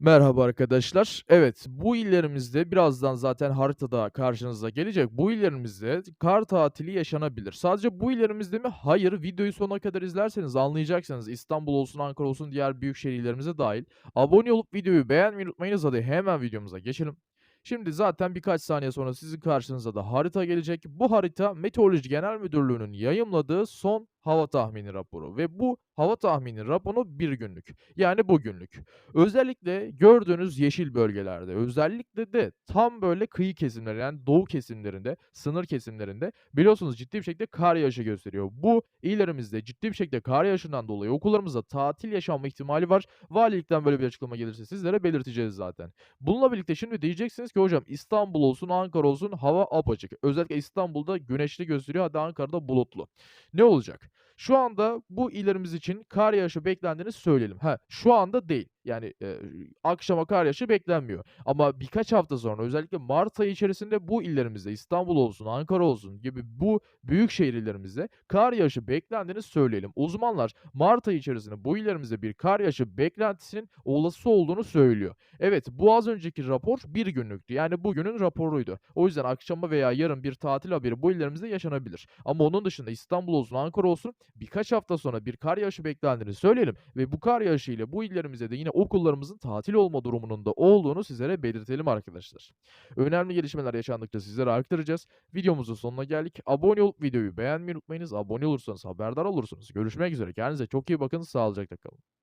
Merhaba arkadaşlar. Evet, bu illerimizde birazdan zaten haritada karşınıza gelecek. Bu illerimizde kar tatili yaşanabilir. Sadece bu illerimizde mi? Hayır. Videoyu sonuna kadar izlerseniz anlayacaksınız. İstanbul olsun, Ankara olsun, diğer büyük şehir illerimize dahil. Abone olup videoyu beğenmeyi unutmayınız. Hadi hemen videomuza geçelim. Şimdi zaten birkaç saniye sonra sizin karşınıza da harita gelecek. Bu harita Meteoroloji Genel Müdürlüğü'nün yayımladığı son hava tahmini raporu ve bu hava tahmini raporu bir günlük. Yani bugünlük. Özellikle gördüğünüz yeşil bölgelerde, özellikle de tam böyle kıyı kesimleri yani doğu kesimlerinde, sınır kesimlerinde biliyorsunuz ciddi bir şekilde kar yağışı gösteriyor. Bu illerimizde ciddi bir şekilde kar yağışından dolayı okullarımızda tatil yaşanma ihtimali var. Valilikten böyle bir açıklama gelirse sizlere belirteceğiz zaten. Bununla birlikte şimdi diyeceksiniz ki hocam İstanbul olsun, Ankara olsun hava apaçık. Özellikle İstanbul'da güneşli gösteriyor, hadi Ankara'da bulutlu. Ne olacak? Şu anda bu illerimiz için kar yağışı beklendiğini söyleyelim. Ha, şu anda değil. Yani, eee, akşama kar yağışı beklenmiyor. Ama birkaç hafta sonra özellikle mart ayı içerisinde bu illerimizde İstanbul olsun, Ankara olsun gibi bu büyük şehir illerimizde kar yağışı beklendiğini söyleyelim. Uzmanlar mart ayı içerisinde bu illerimizde bir kar yağışı beklentisinin olası olduğunu söylüyor. Evet, bu az önceki rapor bir günlüktü. Yani bugünün raporuydu. O yüzden akşama veya yarın bir tatil haberi bu illerimizde yaşanabilir. Ama onun dışında İstanbul olsun, Ankara olsun birkaç hafta sonra bir kar yağışı beklendiğini söyleyelim ve bu kar yağışı ile bu illerimizde de yine okullarımızın tatil olma durumunun da olduğunu sizlere belirtelim arkadaşlar. Önemli gelişmeler yaşandıkça sizlere aktaracağız. Videomuzun sonuna geldik. Abone olup videoyu beğenmeyi unutmayınız. Abone olursanız haberdar olursunuz. Görüşmek üzere. Kendinize çok iyi bakın. Sağlıcakla kalın.